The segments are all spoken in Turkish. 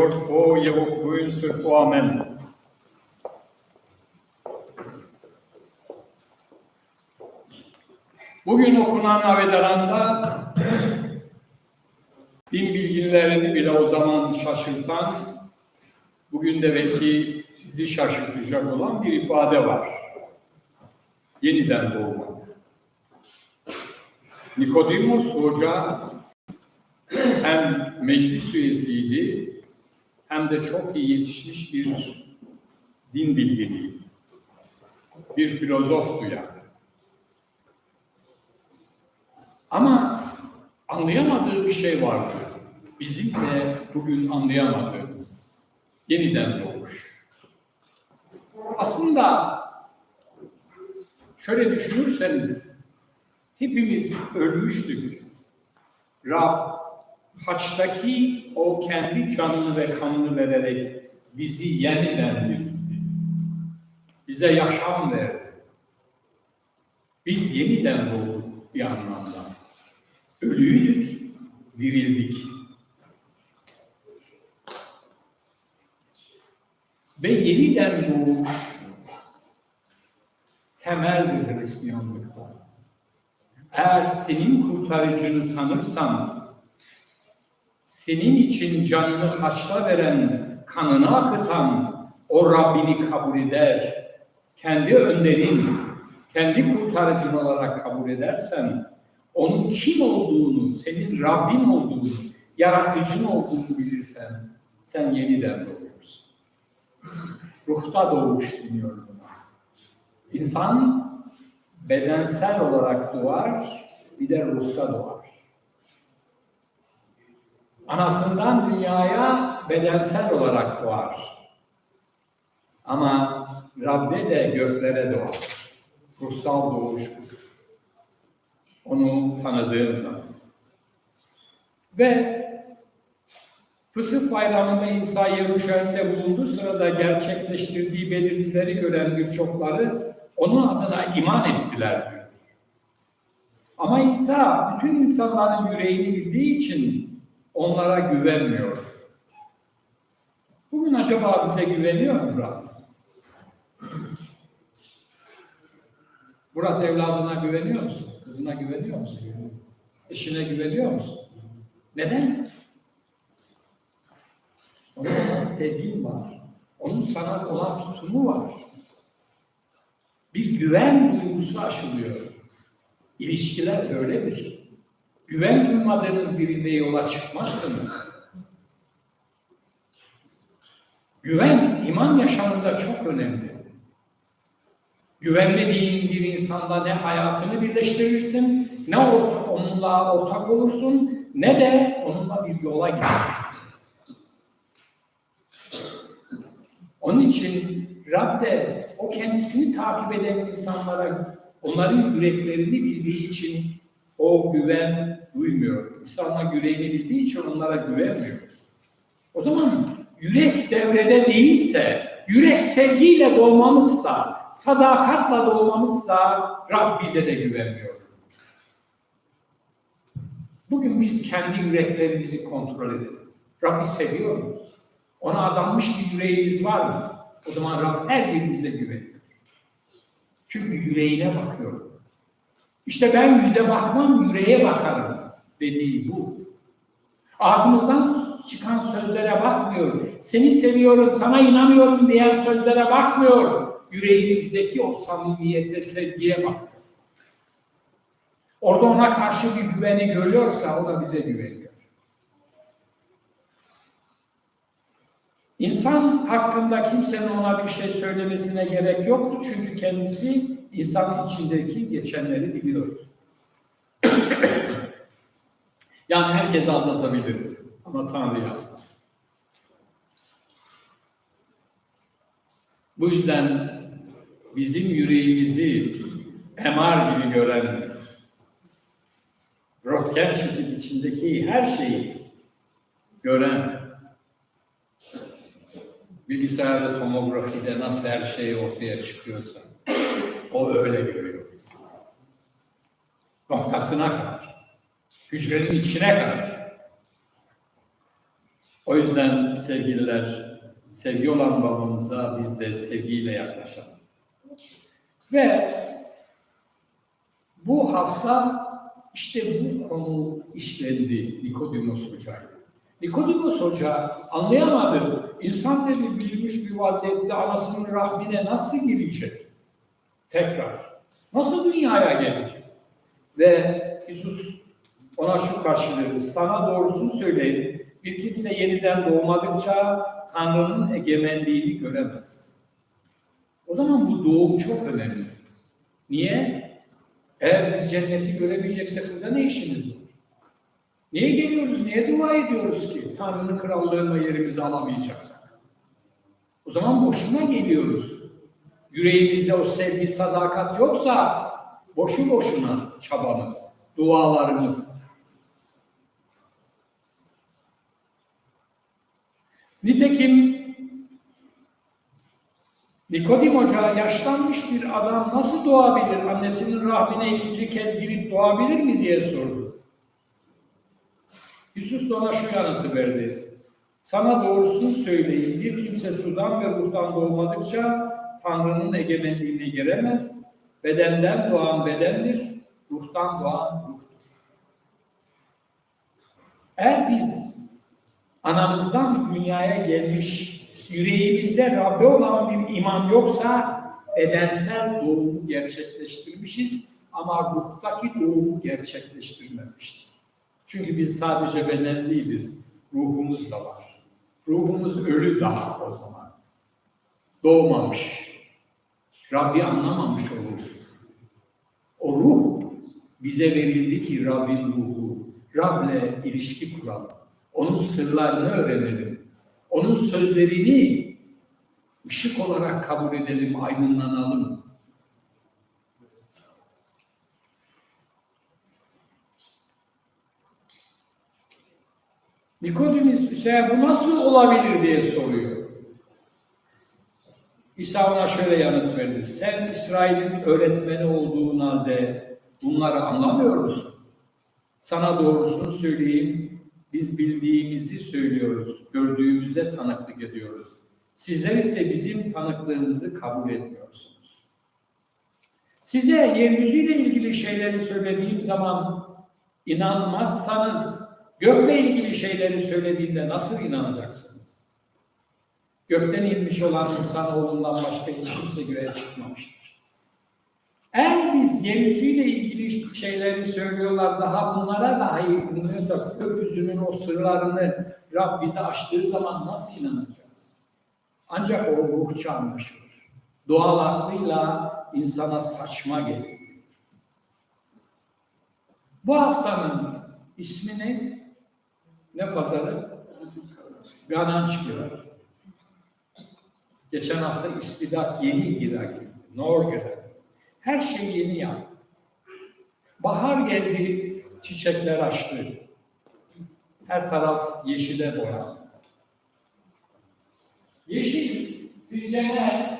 Wordt voor, je wordt gunstig voor amen. Bugün okunan Avedaran'da din bilginlerini bile o zaman şaşırtan, bugün de belki sizi şaşırtacak olan bir ifade var. Yeniden doğmak. Nikodimos Hoca hem meclis üyesiydi hem de çok iyi yetişmiş bir din bilginiydi. Bir filozoftu yani. Ama anlayamadığı bir şey vardı. Bizim de bugün anlayamadığımız yeniden doğuş. Aslında şöyle düşünürseniz hepimiz ölmüştük. Rab haçtaki o kendi canını ve kanını vererek bizi yeniden diriltti. Bize yaşam verdi. Biz yeniden doğduk bir anlamda. Ölüydük, dirildik. Ve yeniden doğuş temel bir Hristiyanlıkta. Eğer senin kurtarıcını tanırsan, senin için canını haçla veren, kanını akıtan o Rabbini kabul eder, kendi önderin, kendi kurtarıcın olarak kabul edersen, onun kim olduğunu, senin Rabbin olduğunu, yaratıcın olduğunu bilirsen, sen yeniden doğuyorsun. Ruhta doğuş deniyor buna. İnsan bedensel olarak doğar, bir de ruhta doğar. Anasından dünyaya bedensel olarak doğar. Ama Rabbe de göklere doğar. Ruhsal doğuş. Onu tanıdığın zaman. Ve Fısıh Bayramı'nda İsa Yeruşalim'de bulunduğu sırada gerçekleştirdiği belirtileri gören birçokları onun adına iman ettiler diyor. Ama İsa bütün insanların yüreğini bildiği için onlara güvenmiyor. Bugün acaba bize güveniyor mu Murat? Murat evladına güveniyor musun? Kızına güveniyor musun? Eşine güveniyor musun? Neden? Onun sevgin var. Onun sana olan tutumu var. Bir güven duygusu aşılıyor. İlişkiler öyledir. Güven duymadığınız biriyle yola çıkmazsınız. Güven iman yaşamında çok önemli. Güvenmediğin bir insanda ne hayatını birleştirirsin, ne onunla ortak olursun, ne de onunla bir yola gidersin. Onun için Rab de o kendisini takip eden insanlara onların yüreklerini bildiği için o güven duymuyor. İnsanlar yüreğini bildiği için onlara güvenmiyor. O zaman yürek devrede değilse, yürek sevgiyle dolmamışsa, sadakatla dolmamışsa Rab bize de güvenmiyor. Bugün biz kendi yüreklerimizi kontrol edelim. Rabbi seviyor muyuz? Ona adanmış bir yüreğimiz var mı? O zaman Rab her birimize güveniyor. Çünkü yüreğine bakıyor. İşte ben yüze bakmam, yüreğe bakarım dediği bu. Ağzımızdan çıkan sözlere bakmıyor. Seni seviyorum, sana inanıyorum diyen sözlere bakmıyor. Yüreğinizdeki o samimiyete, sevgiye bakıyor. Orada ona karşı bir güveni görüyorsa o da bize güveniyor. İnsan hakkında kimsenin ona bir şey söylemesine gerek yoktu çünkü kendisi insan içindeki geçenleri biliyor. yani herkese anlatabiliriz ama Tanrı asla. Bu yüzden bizim yüreğimizi emar gibi gören röntgen şekil içindeki her şeyi gören bilgisayarda tomografide nasıl her şey ortaya çıkıyorsa o öyle görüyor bizi. Noktasına kadar. Hücrenin içine kadar. O yüzden sevgililer, sevgi olan babamıza biz de sevgiyle yaklaşalım. Ve bu hafta işte bu konu işlendi Nikodimos Hoca'yla. Nikodimos Hoca anlayamadı. İnsan dedi büyümüş bir vaziyette anasının rahmine nasıl girecek? Tekrar. Nasıl dünyaya gelecek? Ve İsus ona şu karşılığı, sana doğrusunu söyleyin, bir kimse yeniden doğmadıkça Tanrı'nın egemenliğini göremez. O zaman bu doğum çok önemli. Niye? Eğer biz cenneti göremeyeceksek burada ne işimiz var? Niye geliyoruz, niye dua ediyoruz ki Tanrı'nın krallığına yerimizi alamayacaksak? O zaman boşuna geliyoruz. Yüreğimizde o sevgi, sadakat yoksa boşu boşuna çabamız, dualarımız. Nitekim Nikodim Hoca yaşlanmış bir adam nasıl doğabilir, annesinin rahmine ikinci kez girip doğabilir mi diye sordu. Yusuf da ona şu yanıtı verdi. Sana doğrusunu söyleyeyim, bir kimse sudan ve ruhtan doğmadıkça Tanrı'nın egemenliğine giremez. Bedenden doğan bedendir, ruhtan doğan ruhtur. Eğer biz anamızdan dünyaya gelmiş, yüreğimizde Rabbe olan bir iman yoksa bedensel doğumu gerçekleştirmişiz ama ruhtaki doğumu gerçekleştirmemişiz. Çünkü biz sadece beden değiliz, ruhumuz da var. Ruhumuz ölü daha o zaman. Doğmamış. Rabbi anlamamış o ruh. O ruh bize verildi ki Rabbin ruhu. Rab'le ilişki kuralım. Onun sırlarını öğrenelim. Onun sözlerini ışık olarak kabul edelim, aydınlanalım. Nikodemus Hüseyin bu nasıl olabilir diye soruyor. İsa ona şöyle yanıt verdi. Sen İsrail'in öğretmeni olduğun halde bunları anlamıyor musun? Sana doğrusunu söyleyeyim. Biz bildiğimizi söylüyoruz. Gördüğümüze tanıklık ediyoruz. Sizler ise bizim tanıklığımızı kabul etmiyorsunuz. Size yeryüzüyle ilgili şeyleri söylediğim zaman inanmazsanız gökle ilgili şeyleri söylediğinde nasıl inanacaksınız? Gökten inmiş olan insanoğlundan başka hiç kimse göğe çıkmamıştır. Eğer biz yeryüzüyle ilgili şeyleri söylüyorlar, daha bunlara dahi inanıyorsak, gökyüzünün o sırlarını Rab bize açtığı zaman nasıl inanacağız? Ancak o ruhça anlaşılır. Doğal aklıyla insana saçma geliyor. Bu haftanın ismi ne? Ne pazarı? Gananç Gürer. Geçen hafta İspidat yeni girer gibi. Nor girer. Her şey yeni yaptı. Bahar geldi, çiçekler açtı. Her taraf yeşile boyandı. Yeşil sizce ne?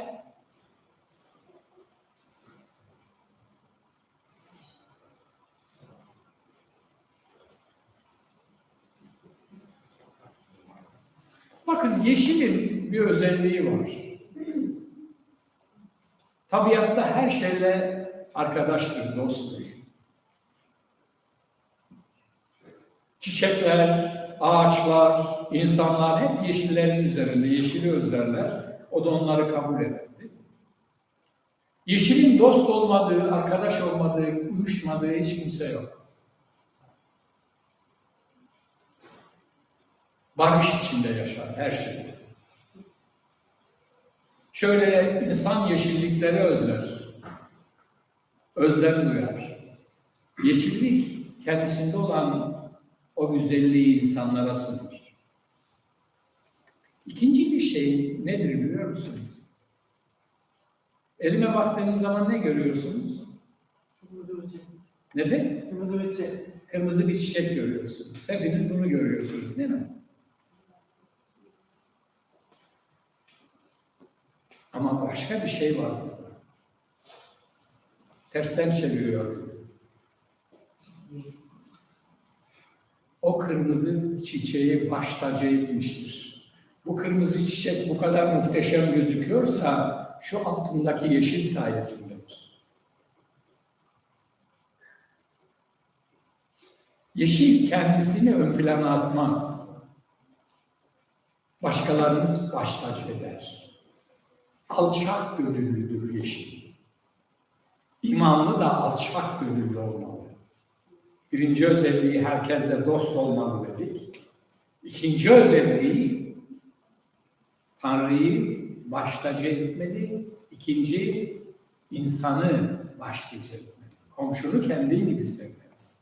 Bakın yeşilin bir özelliği var. Tabiatta her şeyle arkadaştır, dosttur. Çiçekler, ağaçlar, insanlar hep yeşillerin üzerinde, yeşili özlerler. O da onları kabul ederdi. Yeşilin dost olmadığı, arkadaş olmadığı, uyuşmadığı hiç kimse yok. Barış içinde yaşar her şey. Şöyle insan yeşillikleri özler. Özlem duyar. Yeşillik kendisinde olan o güzelliği insanlara sunar. İkinci bir şey nedir biliyor musunuz? Elime baktığınız zaman ne görüyorsunuz? Nefes? Kırmızı bir çiçek görüyorsunuz. Hepiniz bunu görüyorsunuz değil mi? Ama başka bir şey var burada. Tersten çeviriyor. o kırmızı çiçeği baş tacı etmiştir. Bu kırmızı çiçek bu kadar muhteşem gözüküyorsa şu altındaki yeşil sayesindedir. Yeşil kendisini ön plana atmaz. Başkalarını baş tacı eder. Alçak gönüllüdür yeşil. İmanlı da alçak gönüllü olmalı. Birinci özelliği herkesle dost olmalı dedik. İkinci özelliği Tanrı'yı baş tacı etmeli. İkinci insanı baş tacı etmeli. Komşunu kendi gibi sevmelisin.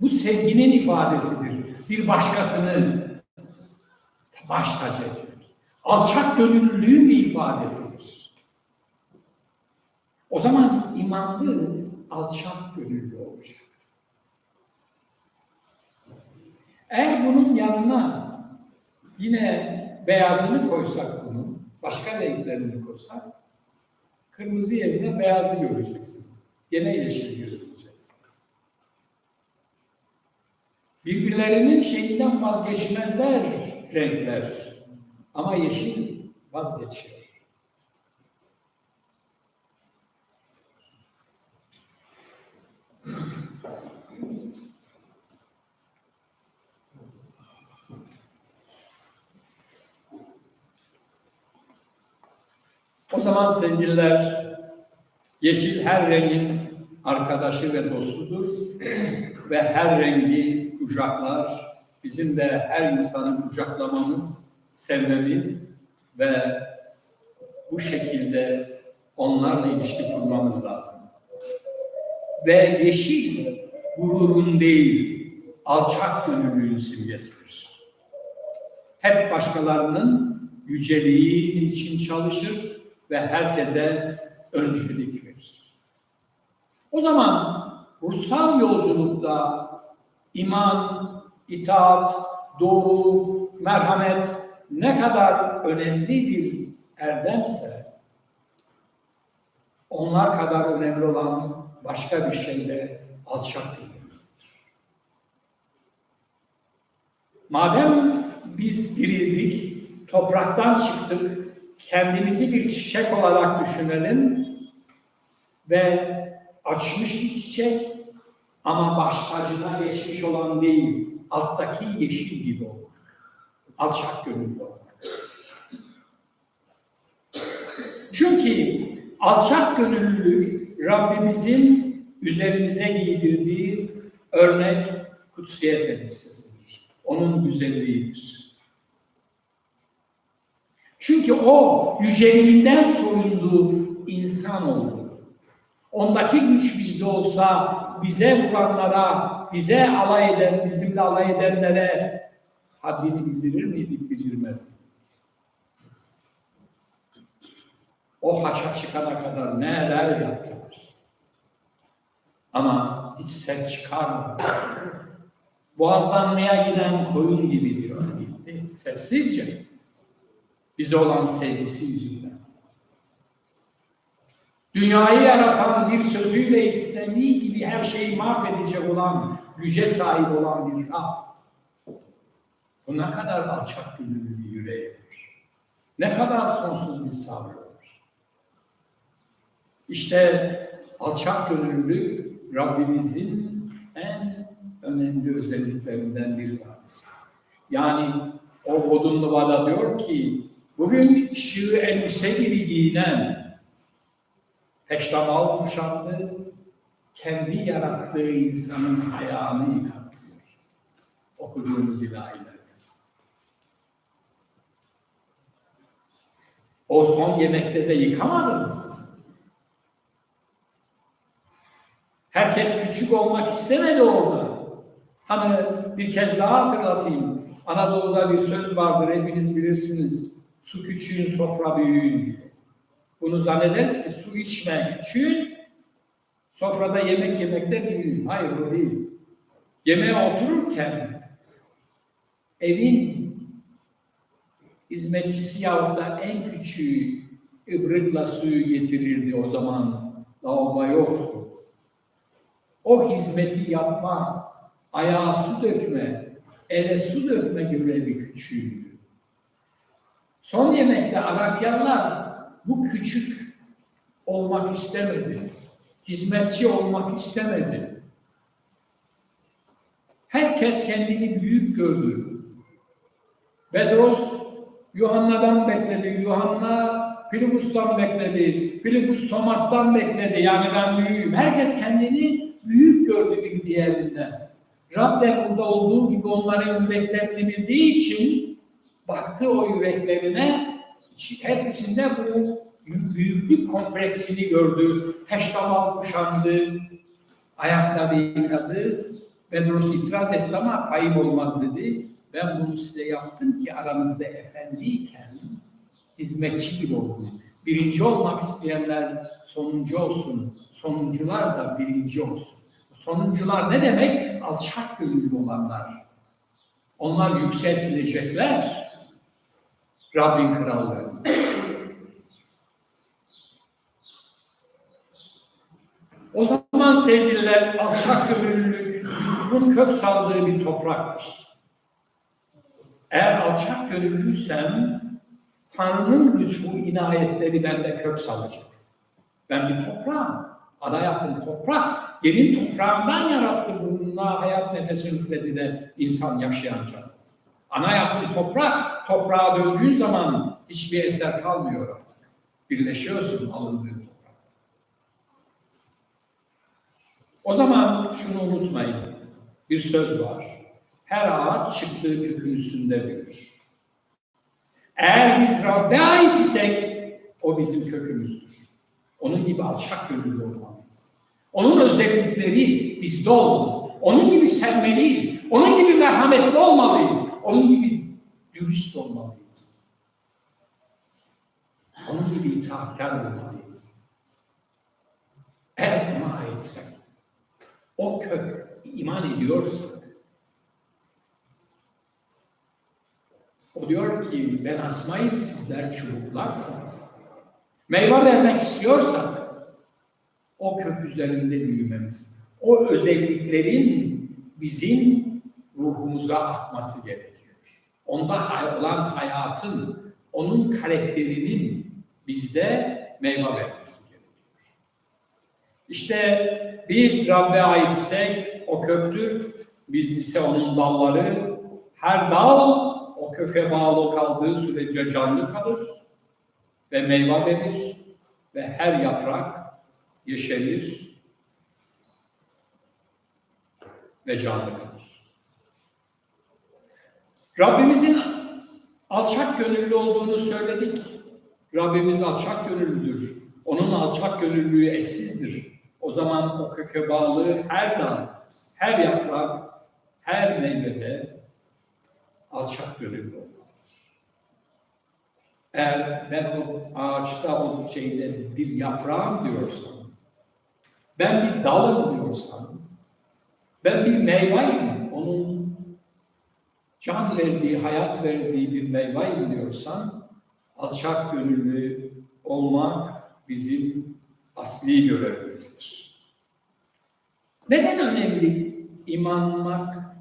Bu sevginin ifadesidir. Bir başkasını baş tacı etmek. Alçak gönüllülüğün bir ifadesidir. O zaman imanlı alçak gönüllü olacak. Eğer bunun yanına yine beyazını koysak bunun, başka renklerini koysak, kırmızı yerine beyazı göreceksiniz. Gene yeşil göreceksiniz. Birbirlerinin şeyinden vazgeçmezler renkler. Ama yeşil vazgeçiyor. O zaman sevgililer, yeşil her rengin arkadaşı ve dostudur ve her rengi kucaklar. Bizim de her insanı kucaklamamız, sevmemiz ve bu şekilde onlarla ilişki kurmamız lazım. Ve yeşil gururun değil, alçak gönüllülüğün simgesidir. Hep başkalarının yüceliği için çalışır ve herkese öncülük verir. O zaman ruhsal yolculukta iman, itaat, doğruluk, merhamet ne kadar önemli bir erdemse onlar kadar önemli olan başka bir şey de alçak gönüllülüktür. Madem biz dirildik, topraktan çıktık, kendimizi bir çiçek olarak düşünelim ve açmış bir çiçek ama baş tacına geçmiş olan değil, alttaki yeşil gibi olmak. Alçak gönüllü olmak. Çünkü alçak gönüllülük Rabbimizin üzerimize giydirdiği örnek kutsiyet elbisesidir. Onun güzelliğidir. Çünkü o yüceliğinden soyunduğu insan oldu. Ondaki güç bizde olsa bize vuranlara, bize alay eden, bizimle alay edenlere haddini bildirir miydik, bildirmez? O haça çıkana kadar neler yaptılar. Ama hiç ses çıkarmadı. Boğazlanmaya giden koyun gibi diyor. Sessizce. Bize olan sevgisi yüzünden. Dünyayı yaratan bir sözüyle istediği gibi her şeyi mahvedecek olan, güce sahip olan bir Rab. Bu ne kadar alçak gönüllü bir yüreğidir. Ne kadar sonsuz bir sabrıdır. İşte alçak gönüllülük Rabbimizin en önemli özelliklerinden bir tanesi. Yani o Odunlu Vada diyor ki bugün ışığı elbise gibi giyinen peştemal kuşandı, kendi yarattığı insanın ayağını yıkattı. Okuduğumuz ilahiler. O son yemekte de yıkamadı mı? Herkes küçük olmak istemedi orada. Hani bir kez daha hatırlatayım. Anadolu'da bir söz vardır, hepiniz bilirsiniz. Su küçüğün, sofra büyüğün. Bunu zannederiz ki su içme küçüğün, sofrada yemek yemekte büyüğün. Hayır o değil. Yemeğe otururken evin hizmetçisi yahut da en küçüğü ıbrıkla suyu getirirdi o zaman. Lavabo yoktu. o hizmeti yapma, ayağa su dökme, ele su dökme görevi küçüğüydü. Son yemekte Arakyanlar bu küçük olmak istemedi. Hizmetçi olmak istemedi. Herkes kendini büyük gördü. Bedros Yuhanna'dan bekledi. Yuhanna Filipus'tan bekledi. Filipus Thomas'tan bekledi. Yani ben büyüğüm. Herkes kendini büyük gördü bir diğerinden. Rab de burada olduğu gibi onların yüreklerini bildiği için baktı o yüreklerine hepsinde bu büyüklük kompleksini gördü. Peştemal kuşandı, ayakları yıkadı. Bedros itiraz etti ama kayıp olmaz dedi. Ben bunu size yaptım ki aranızda efendiyken hizmetçi gibi olun. Birinci olmak isteyenler sonuncu olsun. Sonuncular da birinci olsun. Sonuncular ne demek? Alçak gönüllü olanlar. Onlar yükseltilecekler. Rabbin krallığı. O zaman sevgililer alçak gönüllülük bunun kök saldığı bir topraktır. Eğer alçak gönüllüysem Tanrı'nın lütfu inayetleri bende kök salacak. Ben bir toprağım. Ana yaptım toprak. Yerin toprağından yarattı bununla hayat nefesi üfledi de insan yaşayan. Ana yaptı toprak. Toprağa döndüğün zaman hiçbir eser kalmıyor artık. Birleşiyorsun alındığı toprak. O zaman şunu unutmayın. Bir söz var. Her ağaç çıktığı kökün üstünde büyür. Eğer biz Rabbe ait isek o bizim kökümüzdür. Onun gibi alçak gönüllü olmalıyız. Onun özellikleri bizde olmalı. Onun gibi sevmeliyiz. Onun gibi merhametli olmalıyız. Onun gibi dürüst olmalıyız. Onun gibi itaatkar olmalıyız. Eğer ona aitsek, o kök iman ediyorsak, o diyor ki ben asmayım sizler çubuklarsınız. Meyve vermek istiyorsak o kök üzerinde büyümemiz, o özelliklerin bizim ruhumuza akması gerekiyor. Onda olan hayatın, onun karakterinin bizde meyve vermesi gerekiyor. İşte biz Rabbe ait isek o köktür, biz ise onun dalları, her dal o köke bağlı kaldığı sürece canlı kalır ve meyve verir ve her yaprak yeşerir ve canlı kalır. Rabbimizin alçak gönüllü olduğunu söyledik. Rabbimiz alçak gönüllüdür. Onun alçak gönüllülüğü eşsizdir. O zaman o köke bağlı her dal, her yaprak, her meyvede alçak gönüllü olur. Eğer ben o ağaçta o şeyde bir yaprağım diyorsam, ben bir dalım diyorsam, ben bir meyveyim, onun can verdiği, hayat verdiği bir meyveyim diyorsan, alçak gönüllü olmak bizim asli görevimizdir. Neden önemli? İmanmak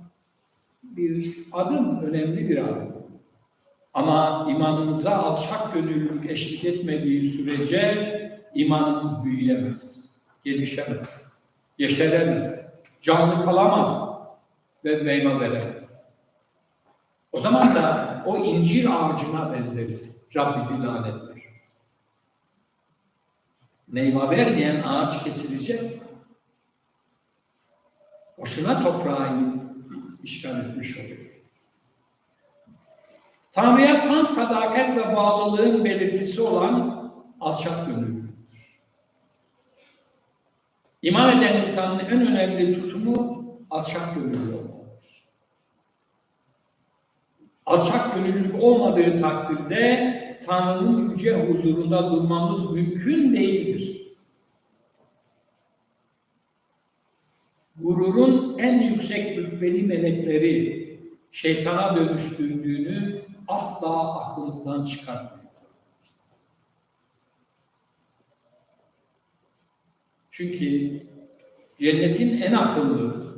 bir adım, önemli bir adım. Ama imanımıza alçak gönüllülük eşlik etmediği sürece imanımız büyüyemez, gelişemez, yeşeremez, canlı kalamaz ve meyve veremez. O zaman da o incir ağacına benzeriz. Rab bizi lanetler. Meyve vermeyen ağaç kesilecek. Boşuna toprağı işgal etmiş oluyor. Tanrı'ya tam sadakat ve bağlılığın belirtisi olan alçak gönüllüdür. İman eden insanın en önemli tutumu alçak gönüllü olmalıdır. Alçak gönüllülük olmadığı takdirde Tanrı'nın yüce huzurunda durmamız mümkün değildir. Gururun en yüksek rütbeli melekleri şeytana dönüştürdüğünü asla aklımızdan çıkartmıyor. Çünkü cennetin en akıllı,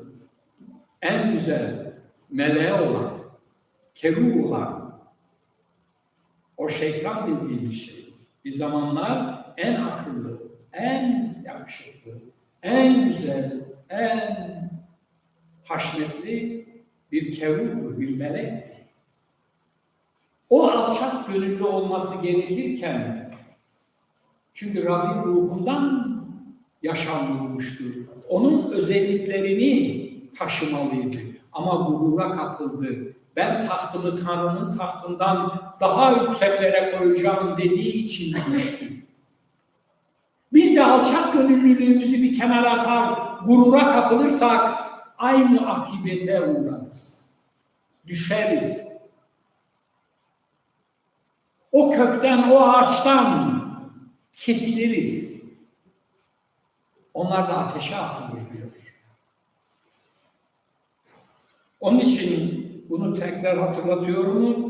en güzel meleği olan, kerup olan, o şeytan dediğimiz şey. Bir zamanlar en akıllı, en yakışıklı, en güzel, en haşmetli bir kerup, bir melek. O alçak gönüllü olması gerekirken, çünkü Rabbin ruhundan yaşam bulmuştur. Onun özelliklerini taşımalıydı. Ama gurura kapıldı. Ben tahtımı Tanrı'nın tahtından daha yükseklere koyacağım dediği için düştü. Biz de alçak gönüllülüğümüzü bir kenara atar, gurura kapılırsak aynı akibete uğrarız. Düşeriz. O kökten, o ağaçtan kesiliriz. Onlar da ateşe atılır diyor. Onun için bunu tekrar hatırlatıyorum.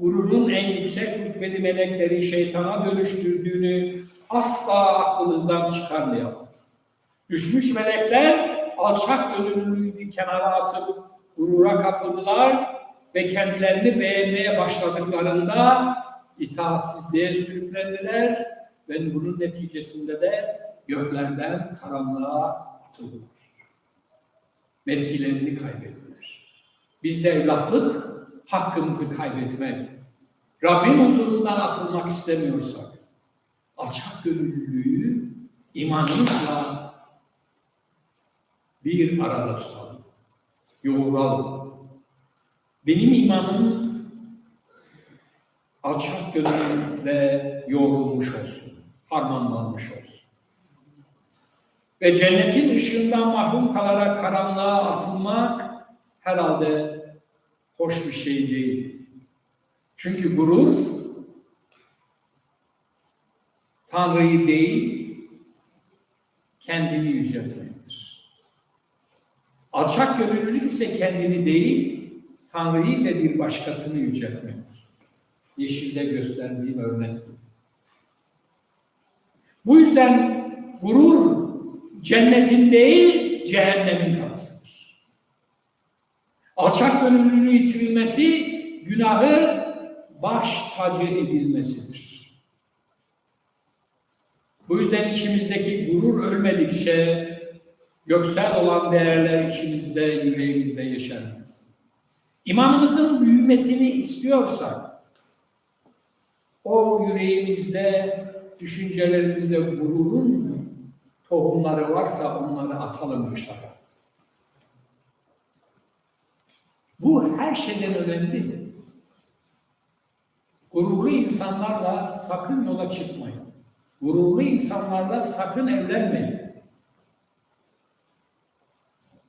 Gururun en yüksek rütbeli melekleri şeytana dönüştürdüğünü asla aklınızdan çıkarmayalım. Düşmüş melekler alçak gönüllülüğü bir kenara atıp gurura kapıldılar ve kendilerini beğenmeye başladıklarında itaatsizliğe sürüklendiler ve bunun neticesinde de göklerden karanlığa atıldılar. Mevkilerini kaybettiler. Biz de evlatlık hakkımızı kaybetmek, Rabbin huzurundan atılmak istemiyorsak, alçak gönüllülüğü imanımızla bir arada tutalım, yoğuralım. Benim imanım alçak gönüllülükle yoğrulmuş olsun, harmanlanmış olsun. Ve cennetin ışığından mahrum kalarak karanlığa atılmak herhalde hoş bir şey değil. Çünkü gurur Tanrı'yı değil, kendini yüceltmektir. Alçak gönüllülük ise kendini değil, Tanrı'yı ve bir başkasını yüceltmektir. Yeşilde gösterdiğim örnek. Bu yüzden gurur cennetin değil, cehennemin kapısıdır. Alçak gönüllülüğü yitirilmesi, günahı baş tacı edilmesidir. Bu yüzden içimizdeki gurur ölmedikçe göksel olan değerler içimizde, yüreğimizde yaşarız. İmanımızın büyümesini istiyorsak, o yüreğimizde, düşüncelerimizde gururun tohumları varsa onları atalım dışarı. Bu her şeyden önemli. Gururlu insanlarla sakın yola çıkmayın. Gururlu insanlarla sakın evlenmeyin.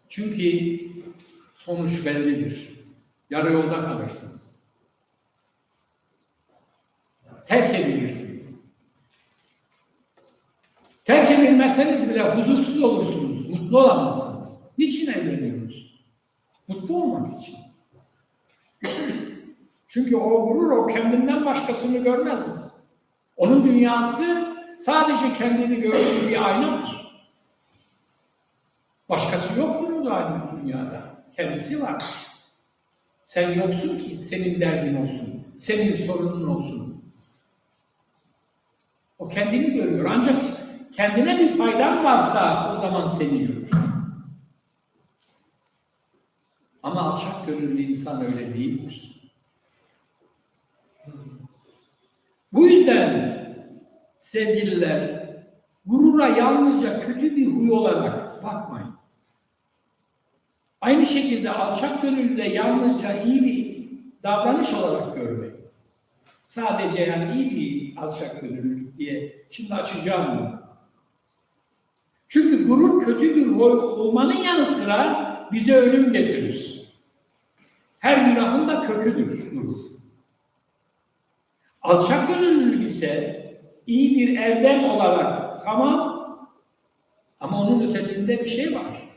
Çünkü sonuç bellidir. Yarı yolda kalırsınız. Terk edilirsiniz. Terk edilmezseniz bile huzursuz olursunuz, mutlu olamazsınız. Niçin evleniyoruz? Mutlu olmak için. Çünkü o gurur, o kendinden başkasını görmez. Onun dünyası sadece kendini gördüğü bir aynadır. Başkası yok bunun aynı dünyada. Kendisi var. Sen yoksun ki senin derdin olsun. Senin sorunun olsun. O kendini görüyor. Ancak kendine bir faydan varsa o zaman seni görür. Ama alçak gönüllü insan öyle değildir. Bu yüzden sevgililer gurura yalnızca kötü bir huy olarak bakmayın. Aynı şekilde alçak gönüllü de yalnızca iyi bir davranış olarak görmeyin. Sadece yani iyi bir alçak gönüllülük diye şimdi açacağım bunu. Çünkü gurur kötü bir huy olmanın yanı sıra bize ölüm getirir. Her günahın da köküdür gurur. Alçak gönüllülük ise iyi bir erdem olarak tamam ama onun ötesinde bir şey var.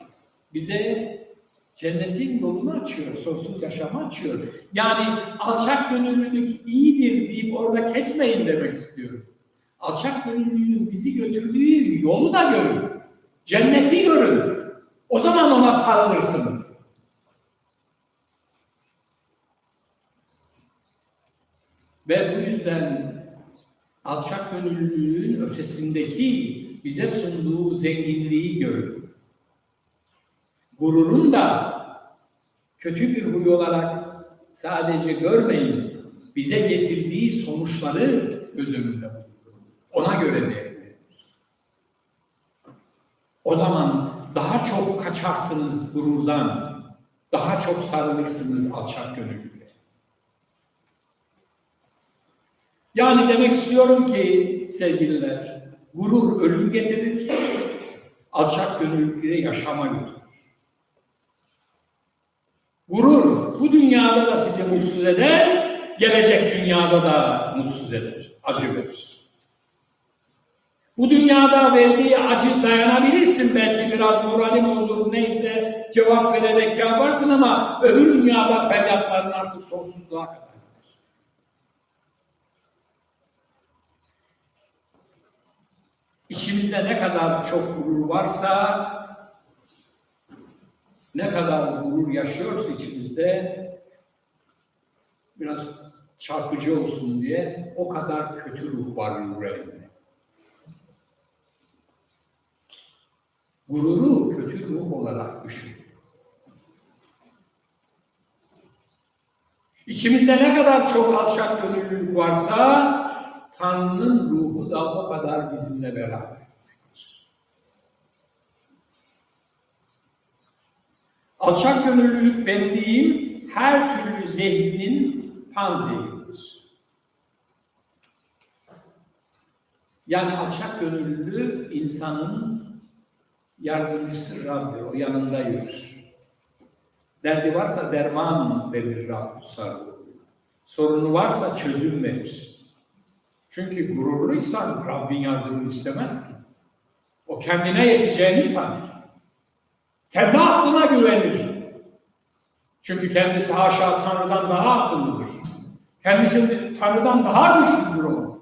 Bize cennetin yolunu açıyor, sonsuz yaşamı açıyor. Yani alçak gönüllülük iyidir deyip orada kesmeyin demek istiyorum. Alçak gönüllülüğün bizi götürdüğü yolu da görün. Cenneti görün. O zaman ona sarılırsınız. Ve bu yüzden alçak gönüllülüğün ötesindeki bize sunduğu zenginliği görün. Gururun da kötü bir huy olarak sadece görmeyin, bize getirdiği sonuçları göz önünde. Ona göre değerlendirin. O zaman daha çok kaçarsınız gururdan, daha çok sarılırsınız alçak gönüllülüğe. Yani demek istiyorum ki sevgililer, gurur ölüm getirir, alçak gönüllülüğe yaşama götürür. Gurur bu dünyada da sizi mutsuz eder, gelecek dünyada da mutsuz eder, acı verir. Bu dünyada verdiği acı dayanabilirsin belki biraz moralin olur neyse cevap vererek yaparsın ama öbür dünyada feryatların artık sonsuzluğa kadar İçimizde ne kadar çok gurur varsa ne kadar gurur yaşıyorsa içimizde biraz çarpıcı olsun diye o kadar kötü ruh var yüreğinde. Gururu kötü ruh olarak düşün. İçimizde ne kadar çok alçak gönüllülük varsa Tanrı'nın ruhu da o kadar bizimle beraber. Alçak gönüllülük benliğin her türlü zehrinin panzehiridir. Yani alçak gönüllülüğü insanın yardımcısı Rabbi, o yanında yürür. Derdi varsa derman verir Rabbi sarılır. Sorunu varsa çözüm verir. Çünkü gururlu insan Rabbin yardımını istemez ki. O kendine yeteceğini sanır. Kendi aklına güvenir. Çünkü kendisi haşa Tanrı'dan daha akıllıdır. Kendisi Tanrı'dan daha güçlüdür o.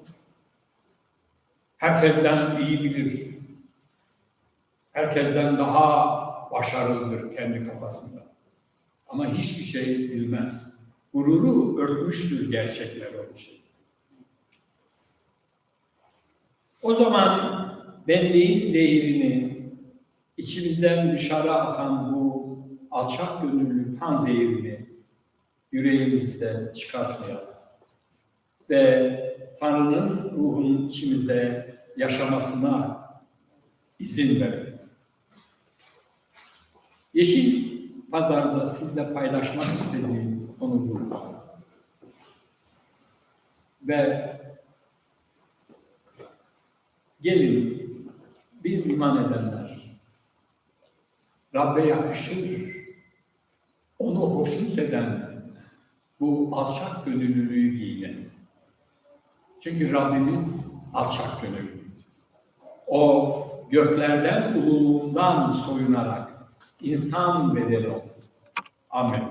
Herkesten iyi bilir. Herkesten daha başarılıdır kendi kafasında. Ama hiçbir şey bilmez. Gururu örtmüştür gerçekler onun için. O zaman benliğin zehirini içimizden dışarı atan bu alçak gönüllü kan zehirini yüreğimizden çıkartmayalım. Ve Tanrı'nın ruhunun içimizde yaşamasına izin verelim. Yeşil Pazar'da sizle paylaşmak istediğim konu bu. Ve gelin biz iman edenler Rabbe yakışır, onu hoşnut eden bu alçak gönüllülüğü giyinelim. Çünkü Rabbimiz alçak gönüllü. O göklerden ululuğundan soyunarak insan bedeli oldu. Amin.